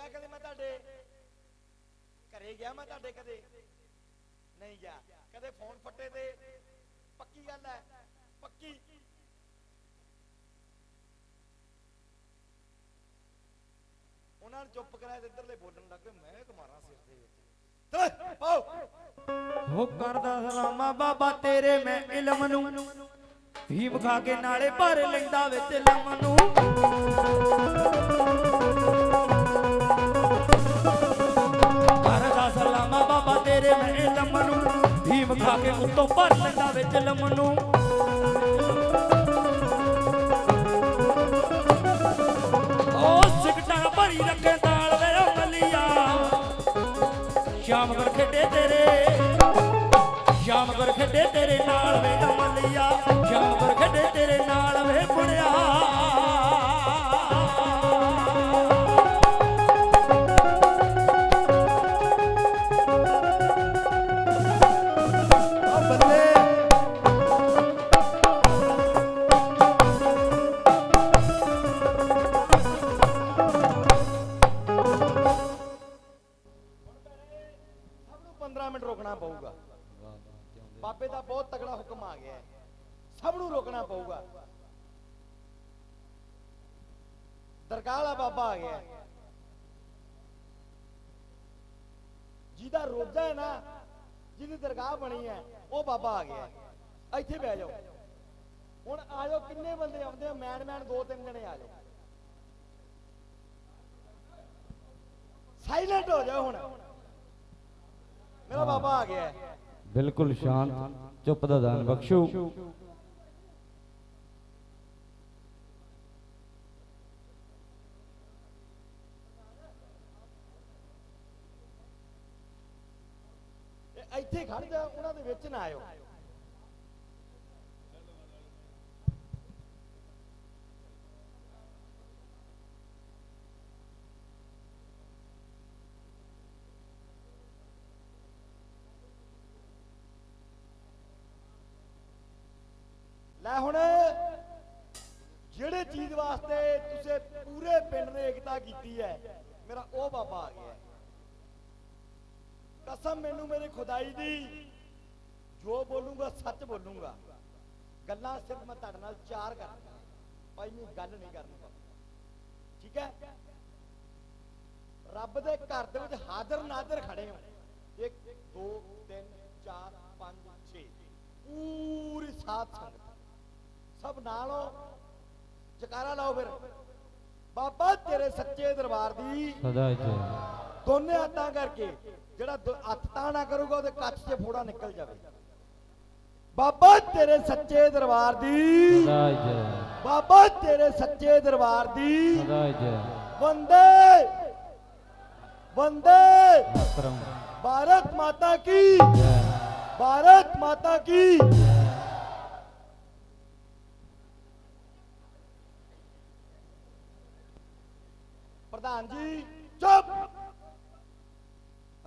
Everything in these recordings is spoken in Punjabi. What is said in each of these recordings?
ਗਿਆ ਕਦੇ ਮੈਂ ਤੁਹਾਡੇ ਘਰੇ ਗਿਆ ਮੈਂ ਤੁਹਾਡੇ ਕਦੇ? ਨਹੀਂ ਗਿਆ। ਕਦੇ ਫੋਨ ਫੱਟੇ ਤੇ? ਪੱਕੀ ਗੱਲ ਹੈ। ਪੱਕੀ। ਉਹਨਾਂ ਨੂੰ ਚੁੱਪ ਕਰਾਇਆ ਤੇ ਇੱਧਰਲੇ ਬੋਲਣ ਲੱਗ ਪਏ। ਮੈਂ ਕਮਾਰਾਂ ਸਿਰ ਦੇ ਵਿੱਚ? ਹੋ ਕਰਦਾ ਸਲਾਮਾ, ਬਾਬਾ ਤੇਰੇ ਮੈਂ ਇਲਮ ਨੂੰ। ਵੀ ਵਿਖਾ ਕੇ ਨਾਲੇ ਭਰ ਲੈਂਦਾ ਵਿੱਚ ਲਮ ਨੂੰ। ਨੂੰ ਕੇ ਉੱਤੋਂ ਭਰ ਲੈਂਦਾ ਵਿੱਚ ਲਮ ਨੂੰ। ਉਹ ਸਿਗਟਾਂ ਭਰੀ ਰੱਖੇ ਦਾਲ ਵੇ ਓ ਮਲੀਆ ਸ਼ਾਮ ਕਰ ਖੇਡੇ ਤੇਰੇ। ਸ਼ਾਮ ਕਰ ਖੇਡੇ ਤੇਰੇ ਨਾਲ ਵੇ ਨਾ ਜਿਹਦੀ ਦਰਗਾਹ ਬਣੀ ਹੈ, ਉਹ ਬਾਬਾ ਆ ਗਿਆ। ਇੱਥੇ ਬਹਿ ਜਾਓ। ਹੁਣ ਆ ਕਿੰਨੇ ਬੰਦੇ ਆਉਂਦੇ ਆ? ਮੈਨ ਮੈਨ ਦੋ, ਤਿੰਨ ਜਣੇ ਆ ਜਾਓ। ਸਾਇਲੈਂਟ ਹੋ ਜਾਓ ਹੁਣ। ਮੇਰਾ ਬਾਬਾ ਆ ਗਿਆ। ਬਿਲਕੁਲ ਸ਼ਾਂਤ, ਚੁੱਪ ਦਾ ਦਾਨ ਬਖਸ਼ੋ ਇਹ ਇੱਥੇ ਖੜ ਜਾ ਉਹਨਾਂ ਦੇ ਵਿੱਚ ਨਾ ਆਇਓ। ਲੈ ਹੁਣ, ਜਿਹੜੇ ਚੀਜ਼ ਵਾਸਤੇ ਤੁਸੀਂ ਪੂਰੇ ਪਿੰਡ ਨੇ ਏਕਤਾ ਕੀਤੀ ਹੈ, ਮੇਰਾ ਉਹ ਬਾਬਾ ਆ ਗਿਆ। ਕਸਮ ਮੈਨੂੰ ਮੇਰੇ ਖੁਦਾਈ ਦੀ ਜੋ ਬੋਲੂੰਗਾ ਸੱਚ ਬੋਲੂੰਗਾ। ਗੱਲਾਂ ਸਿਰਫ ਮੈਂ ਤੁਹਾਡੇ ਨਾਲ ਚਾਰ ਭਾਈ ਨਹੀਂ ਗੱਲ ਨਹੀਂ ਕਰਨੀ। ਠੀਕ ਹੈ? ਰੱਬ ਦੇ ਘਰ ਦੇ ਵਿੱਚ ਹਾਜ਼ਰ ਨਾਜ਼ਰ ਖੜੇ ਹੋ। 1 2 3 4 5 6 ਪੂਰੀ ਸਾਥ ਸੰਗਤ। ਸਭ ਨਾਲੋਂ ਜਕਾਰਾ ਲਾਓ ਫਿਰ। ਬਾਬਾ ਤੇਰੇ ਸੱਚੇ ਦਰਬਾਰ ਦੀ ਸਦਾ ਜੈ ਦੋਨੇ ਹੱਥਾਂ ਕਰਕੇ ਜਿਹੜਾ ਹੱਥ ਤਾਂ ਨਾ ਕਰੂਗਾ ਉਹਦੇ ਕੱਚ 'ਚ ਫੋੜਾ ਨਿਕਲ ਜਾਵੇ। ਬਾਬਾ ਤੇਰੇ ਸੱਚੇ ਦਰਬਾਰ ਦੀ। ਸਦਾ ਜੈ। ਬਾਬਾ ਤੇਰੇ ਸੱਚੇ ਦਰਬਾਰ ਦੀ। ਸਦਾ ਜੈ। ਵੰਦੇ। ਵੰਦੇ। ਮਾਤਰਮ। ਭਾਰਤ ਮਾਤਾ ਕੀ? ਜੈ। ਭਾਰਤ ਮਾਤਾ ਕੀ? ਪ੍ਰਧਾਨ ਜੀ ਚੁੱਪ।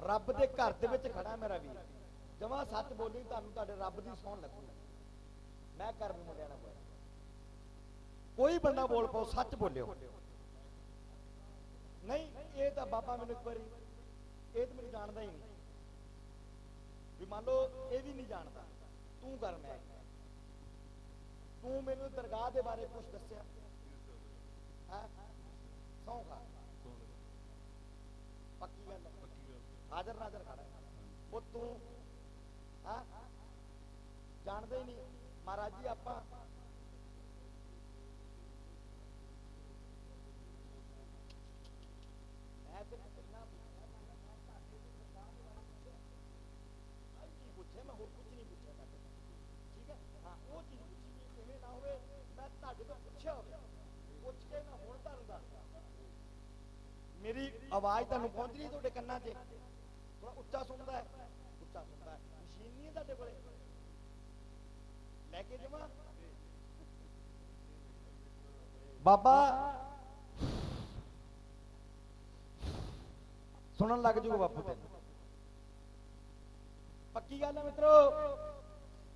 ਰੱਬ ਦੇ ਘਰ ਦੇ ਵਿੱਚ ਖੜਾ ਮੇਰਾ ਵੀਰ। ਜਮਾ ਸੱਚ ਬੋਲੀ, ਤੁਹਾਨੂੰ ਤੁਹਾਡੇ ਰੱਬ ਦੀ ਸੌਣ ਲੱਗੂ ਮੈਂ ਕਰ ਵੀ ਮੁੰਡਿਆਂ ਨਾਲ ਬੋਲਿਆ। ਕੋਈ ਬੰਦਾ ਬੋਲ ਪਾਓ ਸੱਚ ਬੋਲਿਓ। ਨਹੀਂ, ਇਹ ਤਾਂ ਬਾਬਾ ਮੈਨੂੰ ਇੱਕ ਵਾਰੀ, ਇਹ ਤਾਂ ਮੈਨੂੰ ਜਾਣਦਾ ਹੀ ਨਹੀਂ। ਵੀ ਮੰਨ ਲਓ, ਇਹ ਵੀ ਨਹੀਂ ਜਾਣਦਾ। ਤੂੰ ਕਰ ਮੈਂ। ਤੂੰ ਮੈਨੂੰ ਦਰਗਾਹ ਦੇ ਬਾਰੇ ਕੁਝ ਦੱਸਿਆ। ਹੈ? ਸੌਂ ਪੱਕੀ ਗੱਲ ਹਾਜ਼ਰ ਨਾਜ਼ਰ ਖੜਾ ਹੈ। ਉਹ ਤੂੰ ਹਾਂ ਜਾਣਦੇ ਹੀ ਨਹੀਂ ਮਹਾਰਾਜ ਜੀ ਆਪਾਂ ਮੈਂ ਤੇ ਕਿੰਨਾ ਪੁੱਛਿਆ ਮੈਂ ਕਿਹਾ ਮੈਂ ਤੁਹਾਡੇ ਦੀ ਦਰਗਾਹ ਦੇ ਬਾਰੇ ਪੁੱਛਿਆ ਆਹ ਕੀ ਪੁੱਛਿਆ ਮੈਂ ਹੋਰ ਕੁਝ ਨਹੀਂ ਪੁੱਛਿਆ ਤੁਹਾਡੇ ਤੋਂ। ਠੀਕ ਹੈ ਹਾਂ ਉਹ ਚੀਜ਼ ਪੁੱਛੀ ਵੀ ਕਿਵੇਂ ਨਾ ਹੋਵੇ ਮੈਂ ਤੁਹਾਡੇ ਤੋਂ ਪੁੱਛਿਆ ਹੋਵੇ ਪੁੱਛ ਕੇ ਮੈਂ ਹੁਣ ਤੁਹਾਨੂੰ ਦੱਸਦਾ ਮੇਰੀ ਆਵਾਜ਼ ਤੁਹਾਨੂੰ ਪਹੁੰਚ ਰਹੀ ਹੈ ਤੁਹਾਡੇ ਕੰਨਾਂ 'ਚ ਥੋੜਾ ਉੱਚਾ ਸੁਣਦਾ ਹੈ ਉੱਚਾ ਸੁਣਦਾ ਹੈ ਮਸ਼ੀਨ ਨਹੀਂ ਹੈ ਤੁਹਾਡੇ ਕੋਲੇ ਲੈ ਕੇ ਜਮਾ ਬਾਬਾ, ਸੁਣਨ ਲੱਗ ਜੂਗਾ ਬਾਪੂ ਤੈਨੂੰ। ਪੱਕੀ ਗੱਲ ਹੈ ਮਿੱਤਰੋ?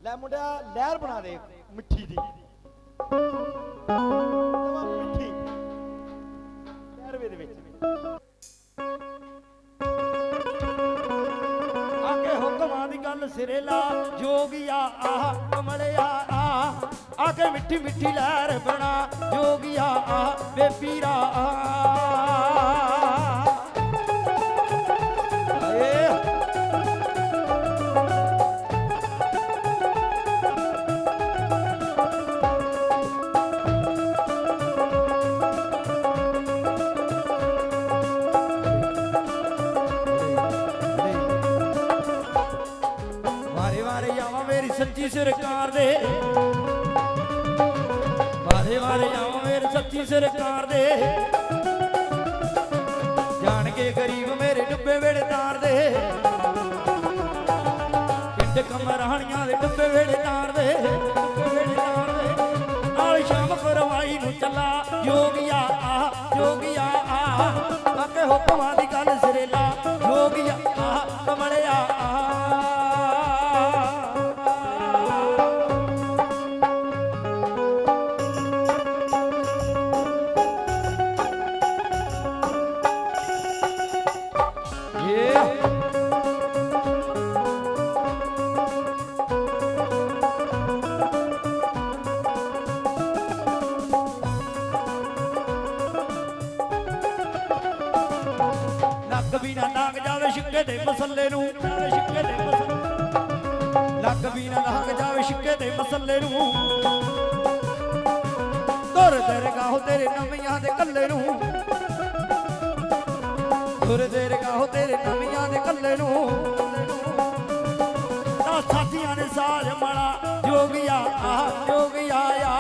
ਲੈ ਮੁੰਡਿਆ, ਲਹਿਰ ਬਣਾ ਦੇ ਮਿੱਠੀ ਦੀ। ਜਮਾਂ ਮਿੱਠੀ। ਲਹਿਰ ਦੇ ਵਿੱਚ। ਗੱਲ ਸਿਰੇ ਲਾ ਜੋਗੀਆ, ਆਹ ਕਮਲਿਆ ਆ ਆ ਕੇ ਮਿੱਠੀ ਮਿੱਠੀ ਲਹਿਰ ਬਣਾ। ਜੋਗੀਆ, ਆਹ ਵੇ ਪੀਰਾ ਆ ਸਰਕਾਰ ਦੇ। ਵਾਰੇ ਵਾਰੇ ਆਵਾਂ ਮੇਰੀ ਸੱਚੀ ਸਰਕਾਰ ਦੇ। ਜਾਣ ਕੇ ਗਰੀਬ ਮੇਰੇ ਡੁੱਬੇ ਵੇੜੇ ਤਾਰ ਦੇ। ਪਿੰਡ ਕਮਰਾਣੀਆਂ ਦੇ ਡੁੱਬੇ ਵੇੜੇ ਤਾਰ ਦੇ। ਵੇੜੇ ਤਾਰ ਦੇ ਨਾਲ ਸ਼ਾਮ ਪਰਵਾਈ ਨੂੰ ਚੱਲਾ, ਜੋਗੀਆ ਆ ਜੋਗੀਆ ਆ। ਆਕੇ ਹੁਕਮਾਂ ਲੱਗ ਵੀ ਨਾ ਲੱਗ ਜਾਵੇ ਛਿੱਕੇ ਦੇ ਮਸੱਲੇ ਨੂੰ। ਜਾਵੇ ਦੇ ਮਸੱਲੇ ਲੱਗ ਵੀ ਨਾ ਲੱਗ ਜਾਵੇ ਛਿੱਕੇ ਦੇ ਮਸੱਲੇ ਨੂੰ। ਤੁਰ ਤੇਰੇ ਗਾਹੋ ਤੇਰੇ ਨਵੀਆਂ ਦੇ ਕੱਲੇ ਨੂੰ। ਤੁਰ ਤੇਰੇ ਗਾਹੋ ਨਵੀਆਂ ਦੇ ਕੱਲੇ ਨੂੰ। ਤਾਂ ਸਾਥੀਆਂ ਨੇ ਸਾਜ ਮੜਾ, ਜੋਗਿਆ ਆ ਜੋਗੀਆ ਆ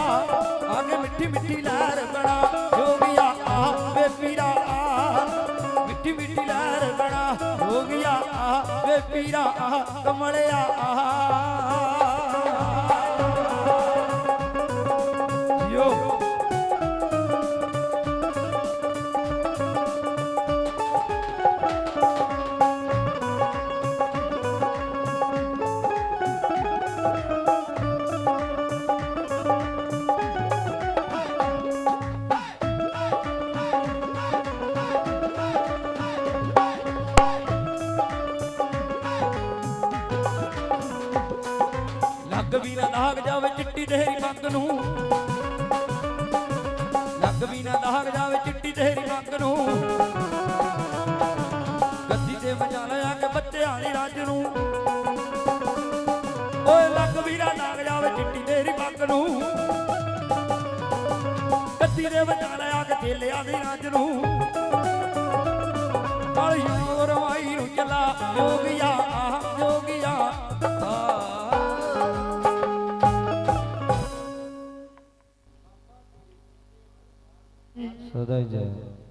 ਆਗੇ ਮਿੱਠੀ ਮਿੱਠੀ ਲਹਿਰ ਬਣਾ, ਜੋਗੀਆ ਆ ਵੇ ਪੀਰਾ ਆ ਮਿੱਠੀ ਮਿੱਠੀ ਲਹਿਰ ਬਣਾ, ਜੋਗੀਆ ਆ ਵੇ ਪੀਰਾ ਆ ਕਮਲਿਆ ਆ ਤੇਰੀ ਮੰਗ ਨੂੰ। ਲੱਗ ਵੀ ਨਾ ਦਾਗ ਜਾਵੇ ਚਿੱਟੀ ਤੇਰੀ ਮੰਗ ਨੂੰ। ਗੱਦੀ ਤੇ ਮਜਾ ਲਿਆ ਕੇ ਬੱਚਿਆਂ ਦੀ ਰੱਜ ਨੂੰ। ਓਏ ਲੱਗ ਵੀ ਨਾ ਦਾਗ ਜਾਵੇ ਚਿੱਟੀ ਤੇਰੀ ਮੰਗ ਨੂੰ। ਗੱਦੀ ਦੇ ਮਜਾ ਲਿਆ ਕੇ ਥੇਲਿਆਂ ਦੀ ਰੱਜ ਨੂੰ। ਕਾਲੀ ਸ਼ੋਰ ਵਾਈ ਨੂੰ ਚਲਾ ਹੋ ਗਿਆ। ਸਦਾ ਜੈ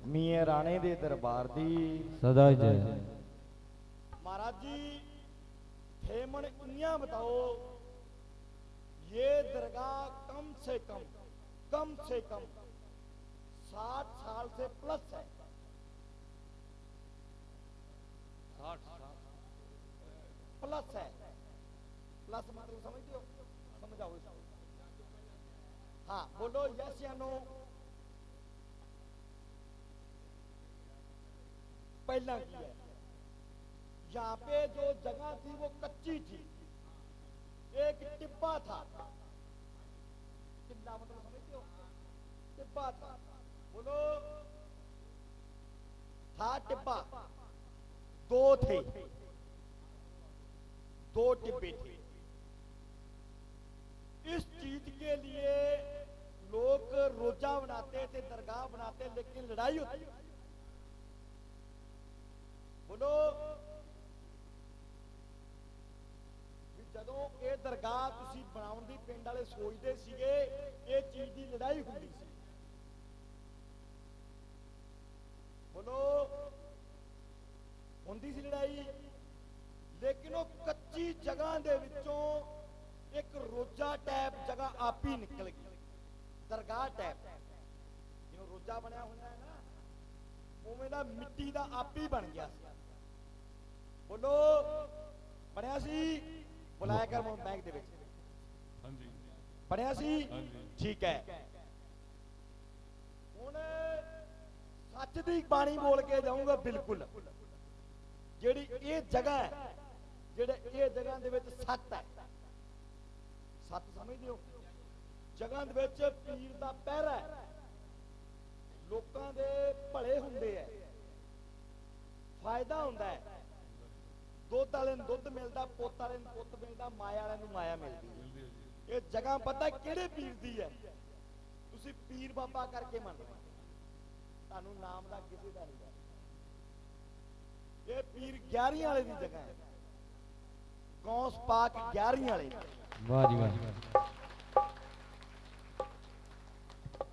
ਮੀਆਂ ਰਾਣੇ ਦੇ ਦਰਬਾਰ ਦੀ ਸਦਾ ਜੈ महाराज जी हेमन इया बताओ ये दरगाह कम से कम कम से कम साठ साल से प्लस है साठ साल प्लस है प्लस मतलब समझते हो समझाओ इसको हाँ बोलो यस या नो पहला किया। यहाँ पे जो जगह थी वो कच्ची थी। एक टिब्बा था। टिब्बा मतलब समझते हो? टिब्बा था। बोलो। था टिब्बा। दो थे। दो टिब्बे थे। इस चीज़ के लिए लोग रोजा बनाते थे, दरगाह बनाते, लेकिन लड़ाई होती ਬੋਲੋ। ਵੀ ਜਦੋਂ ਇਹ ਦਰਗਾਹ ਤੁਸੀਂ ਬਣਾਉਣ ਦੀ ਪਿੰਡ ਵਾਲੇ ਸੋਚਦੇ ਸੀਗੇ, ਇਹ ਚੀਜ਼ ਦੀ ਲੜਾਈ ਹੁੰਦੀ ਸੀ। ਬੋਲੋ। ਹੁੰਦੀ ਸੀ ਲੜਾਈ, ਲੇਕਿਨ ਉਹ ਕੱਚੀ ਜਗ੍ਹਾ ਦੇ ਵਿੱਚੋਂ ਇੱਕ ਰੋਜਾ ਟੈਪ ਜਗ੍ਹਾ ਆਪ ਹੀ ਨਿਕਲ ਗਈ। ਦਰਗਾਹ ਟੈਪ। ਜਿਹਨੂੰ ਰੋਜਾ ਬਣਿਆ ਹੁੰਦਾ ਹੈ ਨਾ, ਉਵੇਂ ਦਾ ਮਿੱਟੀ ਦਾ ਆਪ ਹੀ ਬਣ ਗਿਆ ਸੀ। ਬੋਲੋ। ਬਣਿਆ ਸੀ? ਬੁਲਾਇਆ ਕਰ ਮੈਂ ਬੈਂਕ ਦੇ ਵਿੱਚ। ਹਾਂਜੀ। ਬਣਿਆ ਸੀ। ਠੀਕ ਹੈ। ਹੁਣ ਸੱਚ ਦੀ ਬਾਣੀ ਬੋਲ ਕੇ ਜਾਊਂਗਾ ਬਿਲਕੁਲ। ਜਿਹੜੀ ਇਹ ਜਗ੍ਹਾ ਹੈ ਜਿਹੜੇ ਇਹ ਜਗ੍ਹਾ ਦੇ ਵਿੱਚ ਸੱਤ ਹੈ। ਸੱਤ ਸਮਝਦੇ ਹੋ? ਜਗ੍ਹਾ ਦੇ ਵਿੱਚ ਪੀਰ ਦਾ ਪਹਿਰਾ ਹੈ। ਲੋਕਾਂ ਦੇ ਭਲੇ ਹੁੰਦੇ ਹੈ। ਫਾਇਦਾ ਹੁੰਦਾ ਹੈ। ਦੁੱਧ ਵਾਲੇ ਨੂੰ ਦੁੱਧ ਮਿਲਦਾ ਪੁੱਤ ਵਾਲੇ ਨੂੰ ਪੁੱਤ ਮਿਲਦਾ ਮਾਇਆ ਵਾਲੇ ਨੂੰ ਮਾਇਆ ਮਿਲਦੀ ਹੈ ਇਹ ਜਗ੍ਹਾ ਪਤਾ ਕਿਹੜੇ ਪੀਰ ਦੀ ਹੈ ਤੁਸੀਂ ਪੀਰ ਬਾਬਾ ਕਰਕੇ ਮੰਨਦੇ। ਤੁਹਾਨੂੰ ਨਾਮ ਦਾ ਕਿਸੇ ਦਾ ਨਹੀਂ। ਇਹ ਪੀਰ 11 ਵਾਲੇ ਦੀ ਜਗ੍ਹਾ ਹੈ ਗੌਸ ਪਾਕ 11 ਵਾਲੇ। ਵਾਹ ਜੀ ਵਾਹ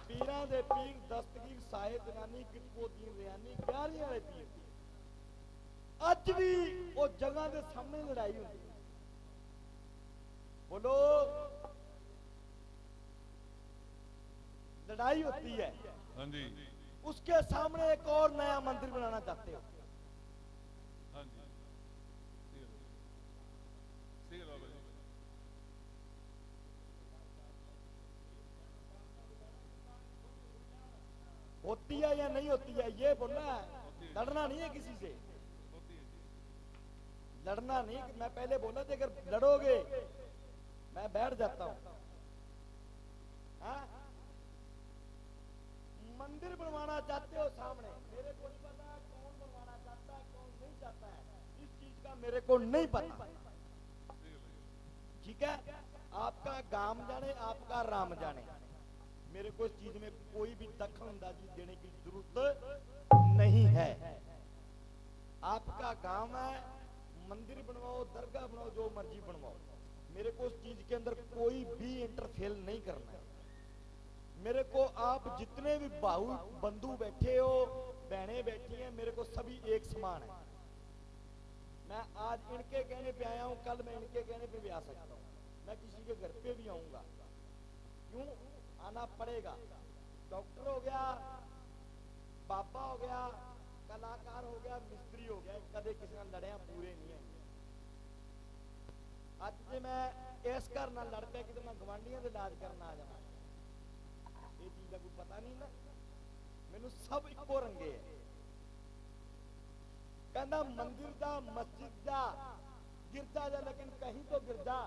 ਪੀਰਾਂ ਦੇ ਪੀਰ ਦਸਤਗੀਰ ਸਾਹਿਬ ਜਨਾਨੀ ਕਿਤਕੋ ਦੀਨ ਰਿਆਨੀ 11 ਵਾਲੇ ਪੀਰ। ਅੱਜ ਵੀ ਉਹ ਜਗ੍ਹਾ ਦੇ ਸਾਹਮਣੇ ਲੜਾਈ ਹੁੰਦੀ ਹੈ बोलो लड़ाई होती है हाँ जी उसके सामने एक और नया मंदिर बनाना चाहते हो हाँ जी ठीक है ठीक है बाबा जी होती है या नहीं होती है ये बोलना है लड़ना नहीं है किसी से होती है जी लड़ना नहीं मैं पहले बोला था अगर लड़ोगे, मैं बैठ जाता हूँ। हाँ? मंदिर बनवाना चाहते हो सामने? मेरे को नहीं पता कौन बनवाना चाहता है, कौन नहीं चाहता है। इस चीज़ का मेरे को नहीं पता। ठीक है? आपका गाँव जाने, आपका राम जाने। मेरे को इस चीज़ में कोई भी दखल अंदाजी देने की ज़रूरत नहीं है। आपका गाँव है मंदिर बनवाओ, दरगाह बनाओ, जो मर्ज़ी बनवाओ। मेरे को उस चीज़ के अंदर कोई भी इंटरफेल नहीं करना है। मेरे को आप जितने भी बाहु, बंधु बैठे हो, बहनें बैठी हैं, मेरे को सभी एक समान है। मैं आज इनके कहने पे आया हूँ, कल मैं इनके कहने पे भी आ सकता हूँ। मैं किसी के घर पे भी आऊँगा। क्यों? आना पड़ेगा। डॉक्टर हो गया, बाबा हो गया ਕਲਾਕਾਰ ਹੋ ਗਿਆ, ਮਿਸਤਰੀ ਹੋ ਗਿਆ, ਕਦੇ ਕਿਸੇ ਨਾਲ ਲੜਿਆ, ਪੂਰੇ ਨਹੀਂ ਹੈ ਅੱਜ ਜੇ ਮੈਂ ਇਸ ਘਰ ਨਾਲ ਲੜ ਪਿਆ, ਕਿਤੇ ਮੈਂ ਗਵਾਂਢੀਆਂ ਦੇ ਇਲਾਜ ਕਰਨ ਆ ਜਾਵਾਂ। ਇਹ ਚੀਜ਼ ਦਾ ਕੋਈ ਪਤਾ ਨਹੀਂ ਨਾ। ਮੈਨੂੰ ਸਭ ਇੱਕੋ ਰੰਗੇ ਕਹਿੰਦਾ ਮੰਦਿਰ ਦਾ, ਮਸਜਿਦ ਦਾ ਗਿਰਦਾ ਜਾਂ ਲੇਕਿਨ ਕਹੀਂ ਤੋਂ ਗਿਰਦਾ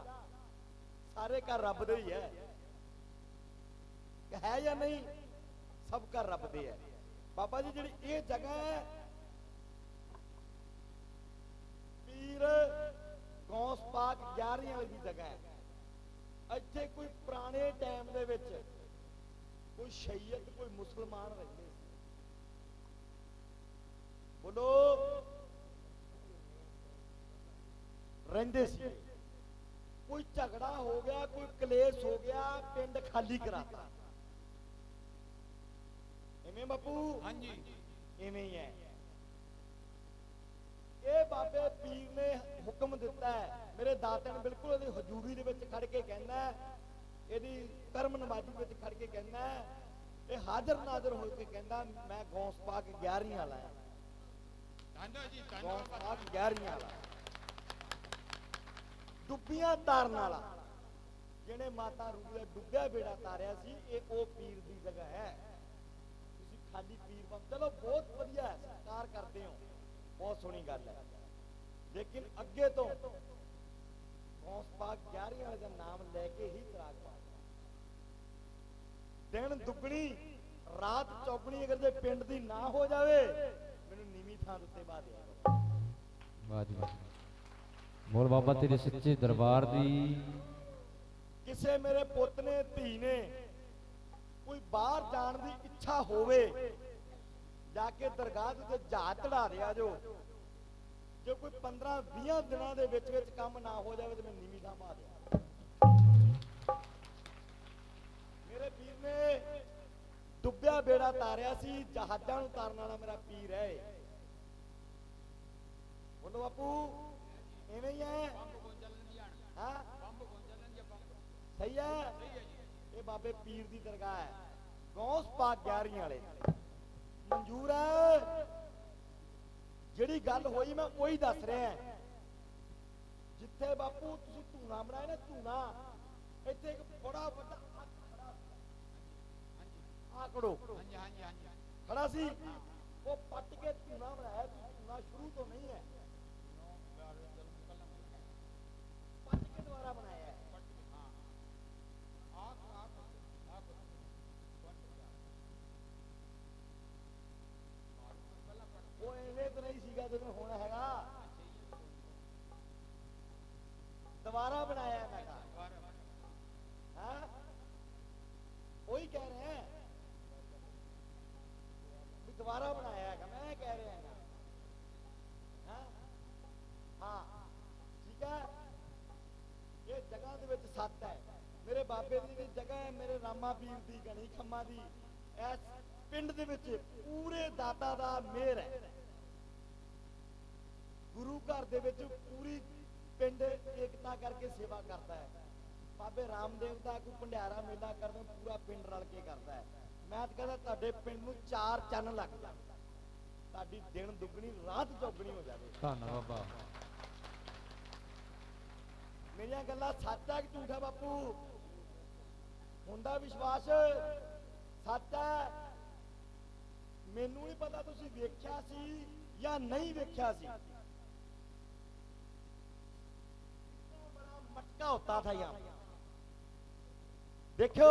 ਸਾਰੇ ਘਰ ਰੱਬ ਦੇ ਹੀ ਹੈ। ਹੈ ਜਾਂ ਨਹੀਂ, ਸਭ ਘਰ ਰੱਬ ਦੇ ਹੈ। ਬਾਬਾ ਜੀ, ਜਿਹੜੀ ਇਹ ਜਗ੍ਹਾ ਹੈ, ਪੀਰ ਗੌਸ ਪਾਕ 11 ਵਾਲੀ ਦੀ ਜਗ੍ਹਾ ਹੈ। ਇੱਥੇ ਕੋਈ ਪੁਰਾਣੇ ਟਾਈਮ ਦੇ ਵਿੱਚ ਕੋਈ ਸ਼ਹੀਦ ਕੋਈ ਮੁਸਲਮਾਨ ਰਹਿੰਦੇ ਸੀ। ਬੋਲੋ, ਰਹਿੰਦੇ ਸੀ। ਕੋਈ ਝਗੜਾ ਹੋ ਗਿਆ, ਕੋਈ ਕਲੇਸ਼ ਹੋ ਗਿਆ, ਪਿੰਡ ਖਾਲੀ ਕਰਾਤਾ। ਐਵੇਂ ਬਾਪੂ? ਹਾਂਜੀ। ਐਵੇਂ ਹੀ ਹੈ। ਇਹ ਬਾਬੇ ਪੀਰ ਨੇ ਹੁਕਮ ਦਿੱਤਾ ਹੈ। ਮੇਰੇ ਦਾਤੇ ਨੇ ਬਿਲਕੁਲ ਉਹਦੀ ਹਜ਼ੂਰੀ ਦੇ ਵਿੱਚ ਖੜ ਕੇ ਕਹਿੰਦਾ ਇਹਦੀ ਕਰਮ ਨਮਾਜ਼ੀ ਵਿੱਚ ਖੜ ਕੇ ਕਹਿੰਦਾ ਇਹ ਹਾਜ਼ਰ ਨਾਜ਼ਰ ਹੋ ਕੇ ਕਹਿੰਦਾ ਮੈਂ ਗੌਸ ਪਾ ਕੇ 11 ਵਾਲਾ ਹਾਂ। ਗੌਸ ਪਾ ਕੇ 11 ਵਾਲਾ ਡੁੱਬੀਆਂ ਤਾਰਨ ਵਾਲਾ ਜਿਹਨੇ ਮਾਤਾ ਰੂਪ ਦੇ ਡੁੱਬਿਆ ਬੇੜਾ ਤਾਰਿਆ ਸੀ ਇਹ ਉਹ ਪੀਰ ਦੀ ਜਗ੍ਹਾ ਹੈ। ਖਾਲੀ ਪੀਰ ਬਣ। ਚਲੋ ਬਹੁਤ ਵਧੀਆ ਹੈ ਸਤਿਕਾਰ ਕਰਦੇ ਹੋ। ਬਹੁਤ ਸੋਹਣੀ ਗੱਲ ਹੈ। ਲੇਕਿਨ ਅੱਗੇ ਤੋਂ ਗੌਸ ਪਾਕ 11 ਵਾਲੇ ਦਾ ਨਾਮ ਲੈ ਕੇ ਹੀ ਤਰਾਕ ਪਾ ਦਿਨ ਦੁੱਗਣੀ ਰਾਤ ਚੌਗਣੀ ਅਗਰ ਜੇ ਪਿੰਡ ਦੀ ਨਾ ਹੋ ਜਾਵੇ ਮੈਨੂੰ ਨੀਵੀਂ ਥਾਂ ਦੇ ਉੱਤੇ ਬਾਹ ਦਿਆ ਵਾਹ ਜੀ ਬੋਲ ਬਾਬਾ ਤੇਰੇ ਸੱਚੇ ਦਰਬਾਰ ਦੀ ਕਿਸੇ ਮੇਰੇ ਪੁੱਤ ਨੇ ਧੀ ਨੇ ਕੋਈ ਬਾਹਰ ਜਾਣ ਦੀ ਇੱਛਾ ਹੋਵੇ ਜਾ ਕੇ ਦਰਗਾਹ ਉੱਤੇ ਜਹਾਜ਼ ਚੜਾ ਦਿਆ ਜੋ ਜੇ ਕੋਈ 15 20 ਦਿਨਾਂ ਦੇ ਵਿੱਚ ਵਿੱਚ ਕੰਮ ਨਾ ਹੋ ਜਾਵੇ ਤੇ ਮੈਂ ਨੀਵੀਂ ਥਾਂ ਪਾ ਦਿਆਂ ਮੇਰੇ ਵੀਰ ਨੇ ਡੁੱਬਿਆ ਬੇੜਾ ਤਾਰਿਆ ਸੀ ਜਹਾਜ਼ਾਂ ਨੂੰ ਤਾਰਨ ਵਾਲਾ ਮੇਰਾ ਪੀਰ ਹੈ। ਬੋਲੋ ਬਾਪੂ ਐਵੇਂ ਹੀ ਹੈ। ਹਾਂ? ਸਹੀ ਹੈ ਬਾਬੇ ਪੀਰ ਦੀ ਦਰਗਾਹ ਹੈ। ਗੌਸ ਪਾਕ 11 ਵਾਲੇ। ਮਨਜ਼ੂਰ ਹੈ ਜਿਹੜੀ ਗੱਲ ਹੋਈ ਮੈਂ ਉਹੀ ਦੱਸ ਰਿਹਾ ਜਿੱਥੇ ਬਾਪੂ ਤੁਸੀਂ ਧੂਣਾ ਬਣਾਇਆ ਨਾ ਧੂਣਾ ਇੱਥੇ ਇੱਕ ਬੜਾ ਵੱਡਾ ਆਕੜੋ ਹਾਂਜੀ ਹਾਂਜੀ। ਹਾਂਜੀ ਖੜਾ ਸੀ। ਉਹ ਪੱਟ ਕੇ ਧੂਣਾ ਬਣਾਇਆ ਧੂਣਾ ਸ਼ੁਰੂ ਤੋਂ ਨਹੀਂ ਹੈ। ਗਵਾਰਾ ਬਣਾਇਆ ਮੈਂ ਕਿਹਾ ਹਾਂ? ਉਹੀ ਕਹਿ ਰਹੇ ਹੈ ਵੀ ਗਵਾਰਾ ਬਣਾਇਆ ਹੈਗਾ। ਮੈਂ ਇਹ ਕਹਿ ਰਿਹਾ ਹੈਗਾ। ਹਾਂ? ਹਾਂ, ਠੀਕ ਹੈ? ਇਹ ਜਗ੍ਹਾ ਦੇ ਵਿੱਚ ਸੱਤ ਹੈ। ਮੇਰੇ ਬਾਬੇ ਦੀ ਜਿਹੜੀ ਜਗ੍ਹਾ ਹੈ, ਮੇਰੇ ਰਾਮਾ ਪੀਰ ਦੀ, ਗਣੀ ਖੰਮਾ ਦੀ। ਇਸ ਪਿੰਡ ਦੇ ਵਿੱਚ ਪੂਰੇ ਦਾਤਾ ਦਾ ਮਿਹਰ ਹੈ। ਗੁਰੂ ਘਰ ਦੇ ਵਿੱਚ ਪੂਰੀ ਪਿੰਡ ਏਕਤਾ ਕਰਕੇ ਸੇਵਾ ਕਰਦਾ ਹੈ। ਬਾਬੇ ਰਾਮਦੇਵ ਦਾ ਕੋਈ ਭੰਡਾਰਾ ਮੇਲਾ ਕਰਦੇ ਪੂਰਾ ਪਿੰਡ ਰਲ ਕੇ ਕਰਦਾ ਹੈ। ਮੈਂ ਤਾਂ ਕਹਿੰਦਾ ਤੁਹਾਡੇ ਪਿੰਡ ਨੂੰ ਚਾਰ ਚੰਨ ਲੱਗ ਜਾਣ। ਤੁਹਾਡੀ ਦਿਨ ਦੁੱਗਣੀ ਰਾਤ ਚੌਗਣੀ ਹੋ ਜਾਵੇ। ਧੰਨ ਬਾਬਾ। ਮੇਰੀਆਂ ਗੱਲਾਂ ਸੱਚ ਹੈ ਕਿ ਝੂਠ ਬਾਪੂ? ਹੁੰਦਾ ਵਿਸ਼ਵਾਸ? ਸੱਚ ਹੈ ਮੈਨੂੰ ਨਹੀਂ ਪਤਾ ਤੁਸੀਂ ਵੇਖਿਆ ਸੀ ਜਾਂ ਨਹੀਂ ਵੇਖਿਆ ਸੀ। बड़ा मटका होता था यहाँ देखो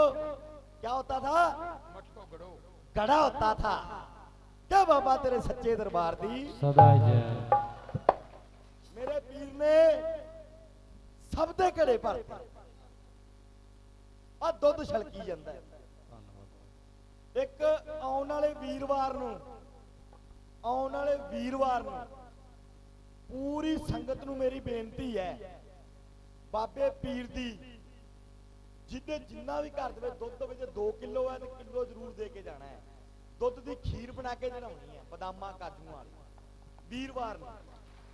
क्या होता था ਮਟਕੋ ਗੜੋ गड़ा होता था क्या बाबा तेरे सच्चे दरबार दी ਸਦਾ ਜੈ ਮੇਰੇ ਪੀਰ ਨੇ ਸਭ ਦੇ ਘੜੇ ਭਰਤੇ ਆ ਦੁੱਧ ਛਲਕੀ ਜਾਂਦਾ ਹੈ। ਧੰਨ ਬਾਬਾ ਇੱਕ ਆਉਣ ਵਾਲੇ ਵੀਰਵਾਰ ਨੂੰ ਆਉਣ ਵਾਲੇ ਵੀਰਵਾਰ ਨੂੰ ਪੂਰੀ ਸੰਗਤ ਨੂੰ ਮੇਰੀ ਬੇਨਤੀ ਹੈ ਬਾਬੇ ਪੀਰ ਦੀ ਜਿਹਦੇ ਜਿੰਨਾ ਵੀ ਘਰ ਦੇ ਵਿੱਚ ਦੁੱਧ ਵਿੱਚ 2 ਕਿਲੋ ਹੈ ਤੇ ਕਿਲੋ ਜ਼ਰੂਰ ਦੇ ਕੇ ਜਾਣਾ ਹੈ। ਦੁੱਧ ਦੀ ਖੀਰ ਬਣਾ ਕੇ ਚੜਾਉਣੀ ਹੈ ਬਦਾਮਾਂ ਕਾਜੂਆਂ ਵਾਲੀ। ਵੀਰਵਾਰ ਨੂੰ।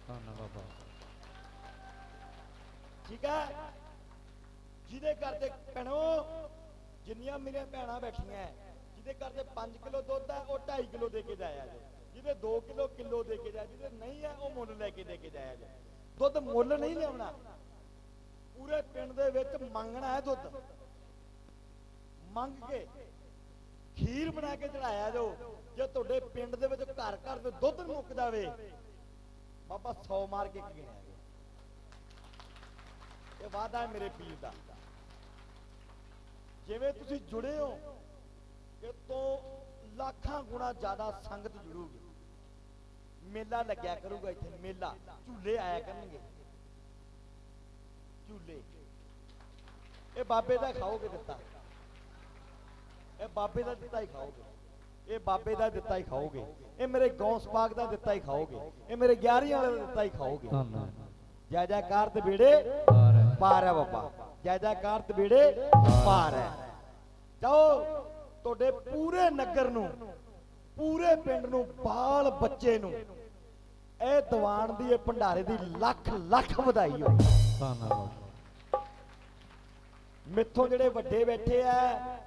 ਧੰਨ ਬਾਬਾ। ਠੀਕ ਹੈ? ਜਿਹਦੇ ਘਰ ਦੇ ਭੈਣੋ ਜਿੰਨੀਆਂ ਮੇਰੀਆਂ ਭੈਣਾਂ ਬੈਠੀਆਂ ਹੈ, ਜਿਹਦੇ ਘਰ ਦੇ 5 ਕਿਲੋ ਦੁੱਧ ਹੈ ਉਹ 2.5 ਕਿਲੋ ਦੇ ਕੇ ਜਾਇਆ ਜੇ ਜਿਹਦੇ 2 ਕਿਲੋ ਕਿਲੋ ਦੇ ਕੇ ਜਾਇਆ ਜਿਹਦੇ ਨਹੀਂ ਹੈ ਉਹ ਮੁੱਲ ਲੈ ਕੇ ਦੇ ਕੇ ਜਾਇਆ ਜੇ ਦੁੱਧ ਮੁੱਲ ਨਹੀਂ ਲਿਆਉਣਾ। ਪੂਰੇ ਪਿੰਡ ਦੇ ਵਿੱਚ ਮੰਗਣਾ ਹੈ ਦੁੱਧ। ਮੰਗ ਕੇ ਖੀਰ ਬਣਾ ਕੇ ਚੜਾਇਆ ਜੋ ਜੇ ਤੁਹਾਡੇ ਪਿੰਡ ਦੇ ਵਿੱਚ ਘਰ ਘਰ ਦੇ ਦੁੱਧ ਮੁੱਕ ਜਾਵੇ, ਬਾਬਾ 100 ਮਾਰ ਕੇ ਗਿਣਿਆ ਇਹ ਵਾਦਾ ਹੈ ਮੇਰੇ ਪੀਰ ਦਾ। ਜਿਵੇਂ ਤੁਸੀਂ ਜੁੜੇ ਹੋ ਇਹ ਤੋਂ ਲੱਖਾਂ ਗੁਣਾ ਜ਼ਿਆਦਾ ਸੰਗਤ ਜੁੜੂਗੀ। ਮੇਲਾ ਲੱਗਿਆ ਕਰੂਗਾ ਇੱਥੇ, ਮੇਲਾ। ਝੂਲੇ ਆਇਆ ਕਰਨਗੇ। ਝੂਲੇ। ਇਹ ਬਾਬੇ ਦਾ ਖਾਓਗੇ ਦਿੱਤਾ। ਇਹ ਬਾਬੇ ਦਾ ਦਿੱਤਾ ਹੀ ਖਾਓਗੇ। ਇਹ ਬਾਬੇ ਦਾ ਦਿੱਤਾ ਹੀ ਖਾਓਗੇ। ਇਹ ਮੇਰੇ ਗੌਂਸ ਬਾਗ ਦਾ ਦਿੱਤਾ ਹੀ ਖਾਓਗੇ। ਇਹ ਮੇਰੇ 11 ਵਾਲੇ ਦਾ ਦਿੱਤਾ ਹੀ ਖਾਓਗੇ। ਜੈ ਜੈਕਾਰ ਤੇ ਬੇੜੇ ਪਾਰ ਹੈ ਬਾਬਾ। ਜੈ ਜੈਕਾਰ ਤੇ ਬੇੜੇ ਪਾਰ ਹੈ। ਜਾਓ, ਤੁਹਾਡੇ ਪੂਰੇ ਨਗਰ ਨੂੰ, ਪੂਰੇ ਪਿੰਡ ਨੂੰ, ਬਾਲ ਬੱਚੇ ਨੂੰ, ਇਹ ਦੀਵਾਨ ਦੀ, ਇਹ ਭੰਡਾਰੇ ਦੀ ਲੱਖ ਲੱਖ ਵਧਾਈ ਹੋਵੇ। ਧੰਨ ਮਿੱਥੋਂ ਜਿਹੜੇ ਵੱਡੇ ਬੈਠੇ ਆ,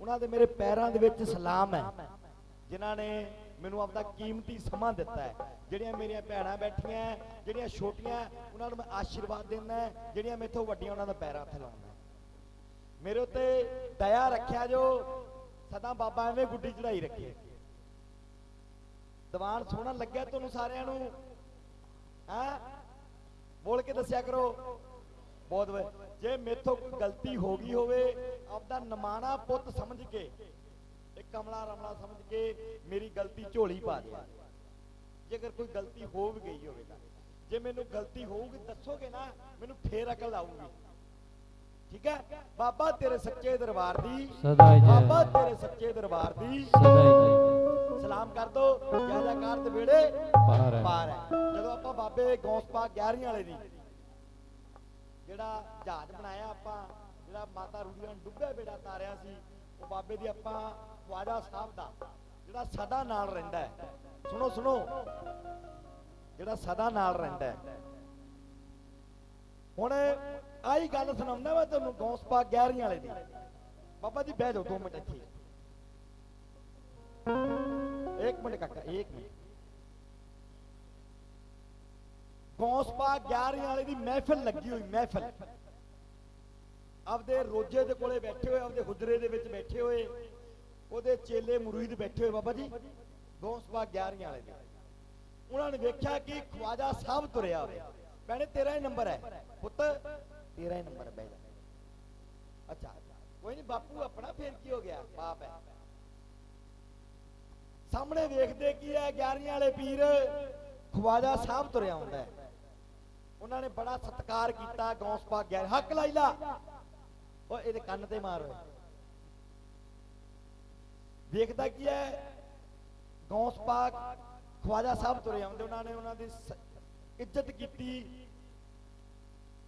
ਉਹਨਾਂ ਦੇ ਮੇਰੇ ਪੈਰਾਂ ਦੇ ਵਿੱਚ ਸਲਾਮ ਹੈ। ਜਿਨ੍ਹਾਂ ਨੇ ਮੈਨੂੰ ਆਪਦਾ ਕੀਮਤੀ ਸਮਾਂ ਦਿੱਤਾ ਹੈ। ਜਿਹੜੀਆਂ ਮੇਰੀਆਂ ਭੈਣਾਂ ਬੈਠੀਆਂ, ਜਿਹੜੀਆਂ ਛੋਟੀਆਂ, ਉਹਨਾਂ ਨੂੰ ਮੈਂ ਆਸ਼ੀਰਵਾਦ ਦਿੰਦਾ ਜਿਹੜੀਆਂ ਮੇਥੋਂ ਵੱਡੀਆਂ, ਉਹਨਾਂ ਦਾ ਪੈਰਾਂ ਹੱਥ ਲਾਉਂਦਾ ਮੇਰੇ ਉੱਤੇ ਦਇਆ ਰੱਖਿਆ ਜੋ, ਸਦਾ ਬਾਬਾ ਐਵੇਂ ਗੁੱਡੀ ਚੜਾਈ ਰੱਖੀ। ਦੀਵਾਨ ਸੋਹਣਾ ਲੱਗਿਆ ਤੁਹਾਨੂੰ ਸਾਰਿਆਂ ਨੂੰ। ਹਾਂ? ਬੋਲ ਕੇ ਦੱਸਿਆ ਕਰੋ। ਬਹੁਤ ਜੇ ਮੇਥੋਂ ਕੋਈ ਗਲਤੀ ਹੋ ਗਈ ਹੋਵੇ ਆਪਦਾ ਨਮਾਣਾ ਪੁੱਤ ਸਮਝ ਕੇ ਤੇ ਕਮਲਾ ਰਮਲਾ ਸਮਝ ਕੇ ਮੇਰੀ ਗਲਤੀ ਝੋਲੀ ਪਾ ਦਿਆ ਜੇਕਰ ਕੋਈ ਗਲਤੀ ਹੋ ਵੀ ਗਈ ਹੋਵੇ ਤਾਂ। ਜੇ ਮੈਨੂੰ ਗਲਤੀ ਹੋਊਗੀ ਦੱਸੋਗੇ ਨਾ ਮੈਨੂੰ ਫੇਰ ਅਕਲ ਆਊਗੀ। ਠੀਕ ਹੈ? ਬਾਬਾ ਤੇਰੇ ਸੱਚੇ ਦਰਬਾਰ ਦੀ ਸਦਾ ਜੈ। ਬਾਬਾ ਤੇਰੇ ਸੱਚੇ ਦਰਬਾਰ ਦੀ ਸਦਾ ਜੈ। ਸਲਾਮ ਕਰ ਦੋ। ਜੈ ਜੈਕਾਰ ਤੇ ਬੇੜੇ ਪਾਰ ਹੈ। ਪਾਰ ਹੈ। ਜਦੋਂ ਆਪਾਂ ਬਾਬੇ ਗੌਸਪਾ 11 ਵਾਲੇ ਦੀ ਜਿਹੜਾ ਜਹਾਜ਼ ਬਣਾਇਆ ਆਪਾਂ, ਜਿਹੜਾ ਮਾਤਾ ਰੂੜੀਆਂ ਡੁੱਬੇ ਬੇੜਾ ਤਾਰਿਆ ਸੀ, ਉਹ ਬਾਬੇ ਦੀ ਆਪਾਂ ਖਵਾਜਾ ਸਾਹਿਬ ਦਾ, ਜਿਹੜਾ ਸਦਾ ਨਾਲ ਰਹਿੰਦਾ ਹੈ। ਸੁਣੋ ਸੁਣੋ। ਜਿਹੜਾ ਸਦਾ ਨਾਲ ਰਹਿੰਦਾ ਹੈ। ਹੁਣ ਆਹੀ ਗੱਲ ਸੁਣਾਉਂਦਾ ਮੈਂ ਤੁਹਾਨੂੰ ਗੌਸਪਾ 11 ਵਾਲੇ ਦੀ। ਬਾਬਾ ਜੀ ਬਹਿ ਜਾਓ 2 ਮਿੰਟ ਇੱਥੇ। ਇੱਕ ਮਿੰਟ ਕਾਕਾ, ਇੱਕ ਮਿੰਟ। ਗੌਸਪਾ 11 ਵਾਲੇ ਦੀ ਮਹਿਫਿਲ ਲੱਗੀ ਹੋਈ, ਮਹਿਫਿਲ। ਆਪਦੇ ਰੋਜੇ ਦੇ ਕੋਲੇ ਬੈਠੇ ਹੋਏ, ਆਪਦੇ ਹੁਜਰੇ ਦੇ ਵਿੱਚ ਬੈਠੇ ਹੋਏ, ਉਹਦੇ ਚੇਲੇ ਮੁਰੀਦ ਬੈਠੇ ਹੋਏ, ਬਾਬਾ ਜੀ ਗੌਸਪਾ 11 ਵਾਲੇ ਦੇ। ਉਹਨਾਂ ਨੇ ਵੇਖਿਆ ਕਿ ਖਵਾਜਾ ਸਾਹਿਬ ਤੁਰਿਆ ਹੋਇਆ ਭੈਣੇ, ਤੇਰਾ ਹੀ ਨੰਬਰ ਹੈ। ਪੁੱਤ, ਤੇਰਾ ਹੀ ਨੰਬਰ ਬਹਿ ਜਾ। ਅੱਛਾ, ਕੋਈ ਨਹੀਂ ਬਾਪੂ, ਆਪਣਾ ਫੇਰ ਕੀ ਹੋ ਗਿਆ? ਬਾਪ ਹੈ। ਸਾਹਮਣੇ ਵੇਖਦੇ ਕੀ ਹੈ 11 ਵਾਲੇ ਪੀਰ ਖਵਾਜਾ ਸਾਹਿਬ ਤੁਰਿਆ ਹੁੰਦਾ ਹੈ। ਉਹਨਾਂ ਨੇ ਬੜਾ ਸਤਿਕਾਰ ਕੀਤਾ ਗੌਸ ਪਾਕ ਗਿਆ ਹੱਕ ਲਾਈਲਾ ਉਹ ਇਹਦੇ ਕੰਨ ਤੇ ਮਾਰ ਓਏ। ਦੇਖਦਾ ਕੀ ਹੈ ਗੌਸ ਪਾਕ ਖਵਾਜਾ ਸਾਹਿਬ ਤੁਰੇ ਆਉਂਦੇ, ਉਹਨਾਂ ਨੇ ਉਹਨਾਂ ਦੀ ਇੱਜ਼ਤ ਕੀਤੀ।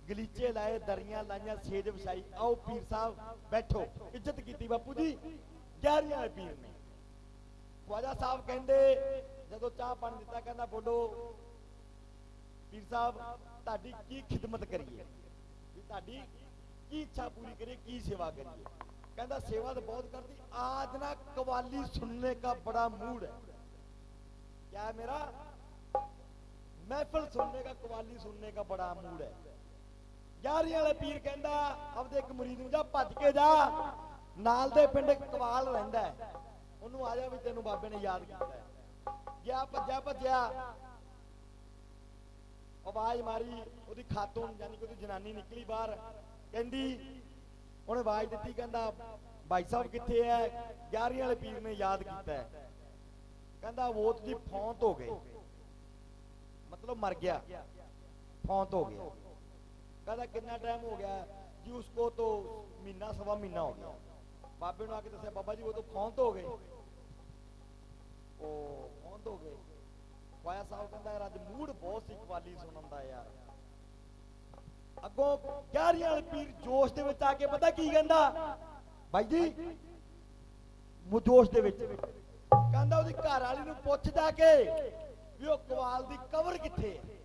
ਗਲੀਚੇ ਲਾਏ, ਦਰੀਆਂ ਲਾਈਆਂ, ਸੇਜ ਵਿਛਾਈ। ਆਓ, ਪੀਰ ਸਾਹਿਬ, ਬੈਠੋ। ਇੱਜ਼ਤ ਕੀਤੀ ਬਾਪੂ ਜੀ। ਗਿਆਰੀਆਂ ਵਾਲੇ ਪੀਰ ਨੇ। ਖਵਾਜਾ ਸਾਹਿਬ ਕਹਿੰਦੇ, ਜਦੋਂ ਚਾਹ ਪਾਣੀ ਦਿੱਤਾ, ਕਹਿੰਦਾ, ਬੋਲੋ ਪੀਰ ਸਾਹਿਬ ਤੁਹਾਡੀ ਕੀ ਖਿਦਮਤ ਕਰੀਏ ਵੀ ਤੁਹਾਡੀ ਕੀ ਇੱਛਾ ਪੂਰੀ ਕਰੀਏ ਕੀ ਸੇਵਾ ਕਰੀਏ ਕਹਿੰਦਾ ਸੇਵਾ ਤਾਂ ਬਹੁਤ ਕਰਦੀ ਆਜ ਨਾ ਕਵਾਲੀ ਸੁਣਨੇ का बड़ा मूड है क्या है मेरा महफिल सुनने का कवाली सुनने का बड़ा मूड है ਗਿਆਰੀਆਂ ਵਾਲੇ ਪੀਰ ਕਹਿੰਦਾ ਆਪਦੇ ਇੱਕ ਮੁਰੀਦ ਨੂੰ ਜਾ ਭੱਜ ਕੇ ਜਾ ਨਾਲ ਦੇ ਪਿੰਡ ਇੱਕ ਕਵਾਲ ਰਹਿੰਦਾ ਹੈ ਉਹਨੂੰ ਆ ਜਾ ਵੀ ਤੈਨੂੰ ਬਾਬੇ ਨੇ ਯਾਦ ਕੀਤਾ ਹੈ ਗਿਆ ਭੱਜਿਆ ਭੱਜਿਆ ਆਵਾਜ਼ ਮਾਰੀ, ਉਹਦੀ ਖਾਤੂਨ ਯਾਨੀ ਕਿ ਉਹਦੀ ਜਨਾਨੀ ਨਿਕਲੀ ਬਾਹਰ। ਕਹਿੰਦੀ, ਉਹਨੇ ਆਵਾਜ਼ ਦਿੱਤੀ, ਕਹਿੰਦਾ, ਭਾਈ ਸਾਹਿਬ ਕਿੱਥੇ ਹੈ ਗਿਆਰੀਆਂ ਵਾਲੇ ਪੀਰ ਨੇ ਯਾਦ ਕੀਤਾ ਹੈ ਕਹਿੰਦਾ, ਉਹ ਜੀ ਫੌਂਤ ਹੋ ਗਏ। ਮਤਲਬ ਮਰ ਗਿਆ। ਫੌਂਤ ਹੋ ਗਿਆ। ਕਹਿੰਦਾ, ਕਿੰਨਾ ਟਾਈਮ ਹੋ ਗਿਆ? ਜੀ ਉਸਕੋ तो ਮਹੀਨਾ, ਸਵਾ ਮਹੀਨਾ ਹੋ ਗਿਆ। ਬਾਬੇ ਨੂੰ ਆ ਕੇ ਦੱਸਿਆ, ਬਾਬਾ ਜੀ, ਉਹ ਤਾਂ ਫੌਂਤ ਹੋ ਗਏ। ਉਹ ਫੌਂਤ ਹੋ ਗਏ। ਵਾਇਆ ਸਾਹਿਬ ਕਹਿੰਦਾ ਯਾਰ ਅੱਜ ਮੂਡ ਬਹੁਤ ਸੀ ਕਵਾਲੀ ਸੁਣਨ ਦਾ ਯਾਰ। ਅੱਗੋਂ ਗਿਆਰੀਆਂ ਵਾਲੇ ਪੀਰ ਜੋਸ਼ ਦੇ ਵਿੱਚ ਆ ਕੇ ਪਤਾ ਕੀ ਕਹਿੰਦਾ? ਬਾਈ ਜੀ ਜੋਸ਼ ਦੇ ਵਿੱਚ। ਕਹਿੰਦਾ ਉਹਦੀ ਘਰ ਵਾਲੀ ਨੂੰ ਪੁੱਛ ਜਾ ਕੇ ਵੀ ਉਹ ਕਵਾਲ ਦੀ ਕਵਰ ਕਿੱਥੇ ਹੈ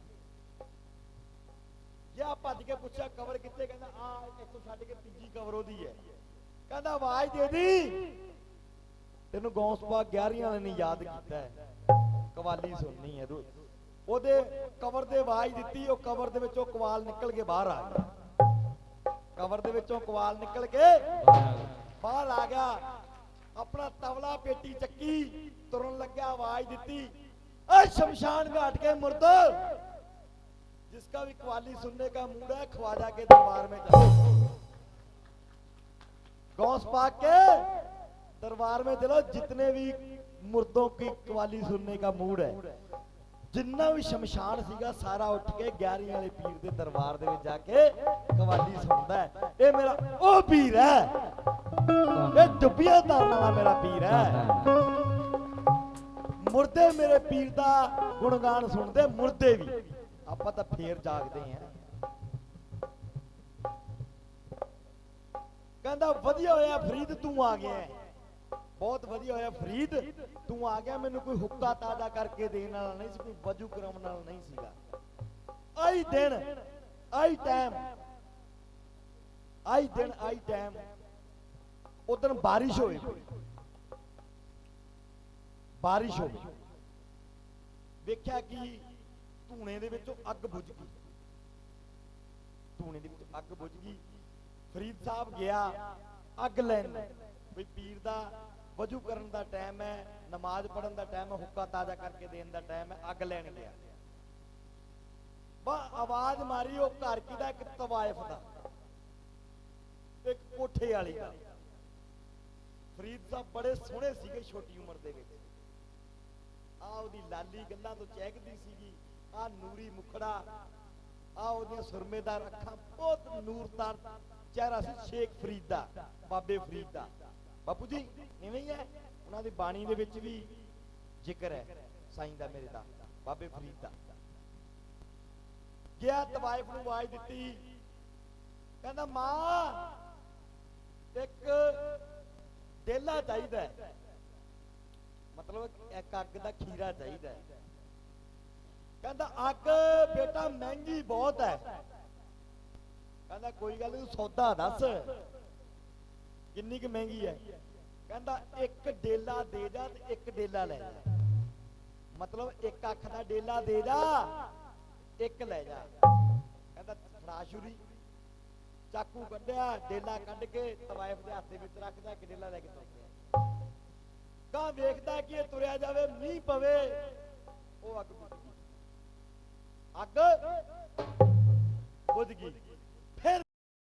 ਜਾਂ ਭੱਜ ਕੇ ਪੁੱਛਿਆ ਕਵਰ ਕਿੱਥੇ, ਕਹਿੰਦਾ ਆ ਇੱਥੋਂ ਛੱਡ ਕੇ ਤੀਜੀ ਕਵਰ ਉਹਦੀ ਹੈ। ਕਹਿੰਦਾ, ਆਵਾਜ਼ ਦੇ ਦੀ? ਤੈਨੂੰ ਗੌਂਸਪਾ 11 ਵਾਲੇ ਨੇ ਯਾਦ ਕੀਤਾ ਹੈ। ਕਵਾਲੀ ਸੁਣਨੀ ਹੈ ਤੂੰ ਉਹਦੇ ਕਵਰ ਦੇ ਆਵਾਜ਼ ਦਿੱਤੀ ਉਹ ਕਵਰ ਦੇ ਵਿੱਚੋਂ ਕਵਾਲ ਨਿਕਲ ਕੇ ਬਾਹਰ ਆ ਗਿਆ ਕਵਰ ਦੇ ਵਿੱਚੋਂ ਕਵਾਲ ਨਿਕਲ ਕੇ ਬਾਹਰ ਆ ਗਿਆ ਆਪਣਾ ਤਵਲਾ ਪੇਟੀ ਚੱਕੀ ਤੁਰਨ ਲੱਗਿਆ ਆਵਾਜ਼ ਦਿੱਤੀ ਏ ਸ਼ਮਸ਼ਾਨ घाट के मुर्दो जिसका भी कवाली सुनने का मूड है ख्वाजा के दरबार में चलो गौस पाक के दरबार में चलो जितने भी मुर्दों की कवाली सुनने का मूड है ਜਿੰਨਾ ਵੀ ਸ਼ਮਸ਼ਾਨ ਸੀਗਾ ਸਾਰਾ ਉੱਠ ਕੇ 11 ਵਾਲੇ ਪੀਰ ਦੇ ਦਰਬਾਰ ਦੇ ਵਿੱਚ ਜਾ ਕੇ ਕਵਾਲੀ ਸੁਣਦਾ ਹੈ ਇਹ ਮੇਰਾ ਉਹ ਪੀਰ ਹੈ ਇਹ ਡੁੱਬੀਆਂ ਧਰਨ ਵਾਲਾ ਮੇਰਾ ਪੀਰ ਹੈ ਮੁਰਦੇ ਮੇਰੇ ਪੀਰ ਦਾ ਗੁਣਗਾਨ ਸੁਣਦੇ ਮੁਰਦੇ ਵੀ ਆਪਾਂ ਤਾਂ ਫੇਰ ਜਾਗਦੇ ਆਂ ਕਹਿੰਦਾ ਵਧੀਆ ਹੋਇਆ ਫਰੀਦ ਤੂੰ ਆ ਗਿਆ ਹੈ। ਬਹੁਤ ਵਧੀਆ ਹੋਇਆ ਫਰੀਦ, ਤੂੰ ਆ ਗਿਆ, ਮੈਨੂੰ ਕੋਈ ਹੁੱਕਾ ਤਾਜ਼ਾ ਕਰਕੇ ਦੇਣ ਵਾਲਾ ਨਹੀਂ ਸੀ, ਕੋਈ ਵਜੂ ਕਰਮ ਨਾਲ ਨਹੀਂ ਸੀਗਾ। ਆਈ ਦਿਨ, ਆਈ ਟਾਈਮ ਆਈ ਦਿਨ, ਆਈ ਟਾਈਮ ਉਦੋਂ ਬਾਰਿਸ਼ ਹੋਈ ਬਾਰਿਸ਼ ਹੋਈ ਵੇਖਿਆ ਕਿ ਧੂਣੇ ਦੇ ਵਿੱਚੋਂ ਅੱਗ ਬੁਝ ਗਈ। ਧੂਣੇ ਦੇ ਵਿੱਚ ਅੱਗ ਬੁਝ ਗਈ। ਫਰੀਦ ਸਾਹਿਬ ਗਿਆ, ਅੱਗ ਲੈਣ। ਵੀ ਪੀਰ ਦਾ ਵਜੂ ਕਰਨ ਦਾ ਟਾਈਮ ਹੈ, ਨਮਾਜ਼ ਪੜਨ ਦਾ ਟਾਈਮ ਹੈ, ਹੁੱਕਾ ਤਾਜ਼ਾ ਕਰਕੇ ਦੇਣ ਦਾ ਟਾਈਮ ਹੈ, ਅੱਗ ਲੈਣ ਗਿਆ। ਬਾ ਆਵਾਜ਼ ਮਾਰੀ ਉਹ ਘਰ ਕੀ ਦਾ ਇੱਕ ਤਵਾਇਫ ਦਾ। ਇੱਕ ਕੋਠੇ ਵਾਲੀ ਦਾ। ਫਰੀਦ ਸਾਹਿਬ ਬੜੇ ਸੋਹਣੇ ਸੀਗੇ ਛੋਟੀ ਉਮਰ ਦੇ ਵਿੱਚ। ਆ ਉਹਦੀ ਲਾਲੀ ਗੱਲਾਂ ਤੋਂ ਚਹਿਕਦੀ ਸੀਗੀ। ਆ ਨੂਰੀ ਮੁਖੜਾ ਆ ਉਹਦੀਆਂ ਸੁਰਮੇਦਾਰ ਅੱਖਾਂ ਬਹੁਤ ਨੂਰਦਾਰ ਚਿਹਰਾ ਸੀ ਸ਼ੇਖ ਫਰੀਦ ਦਾ, ਬਾਬੇ ਫਰੀਦ ਦਾ। ਬਾਪੂ ਜੀ, ਇਵੇਂ ਹੀ ਹੈ। ਉਹਨਾਂ ਦੀ ਬਾਣੀ ਦੇ ਵਿੱਚ ਵੀ ਜ਼ਿਕਰ ਹੈ, ਸਾਈਂ ਦਾ ਮੇਰੇ ਦਾ, ਬਾਬੇ ਫਰੀਦ ਦਾ। ਗਿਆ ਤਵਾਇਫ ਨੂੰ ਆਵਾਜ਼ ਦਿੱਤੀ। ਕਹਿੰਦਾ, ਮਾਂ, ਇੱਕ ਡੇਲਾ ਚਾਹੀਦਾ ਮਤਲਬ ਇੱਕ ਅੱਗ ਦਾ ਖੀਰਾ ਚਾਹੀਦਾ ਕਹਿੰਦਾ, ਅੱਗ ਬੇਟਾ ਮਹਿੰਗੀ ਬਹੁਤ ਹੈ। ਕਹਿੰਦਾ, ਕੋਈ ਗੱਲ ਨਹੀਂ ਸੌਦਾ ਦੱਸ। ਕਿੰਨੀ ਕੁ ਮਹਿੰਗੀ ਹੈ? ਕਹਿੰਦਾ ਇੱਕ ਡੇਲਾ ਦੇ ਜਾ ਤੇ ਇੱਕ ਡੇਲਾ ਲੈ ਜਾ। ਮਤਲਬ ਇੱਕ ਅੱਖ ਦਾ ਡੇਲਾ ਦੇ ਜਾ, ਇੱਕ ਲੈ ਜਾ। ਕਹਿੰਦਾ ਫੜਾ ਚਾਕੂ ਕੱਢਿਆ, ਡੇਲਾ ਕੱਢ ਕੇ ਤਵਾਇਫ ਦੇ ਹੱਥ ਵਿੱਚ ਰੱਖਦਾ, ਇੱਕ ਡੇਲਾ ਲੈ ਕੇ ਤੁਰ ਪਿਆ। ਕਾਂ ਵੇਖਦਾ ਕਿ ਇਹ ਤੁਰਿਆ ਜਾਵੇ, ਮੀਂਹ ਪਵੇ, ਉਹ ਅੱਗ ਬੁਝ ਗਈ। ਅੱਗ ਬੁਝ ਗਈ।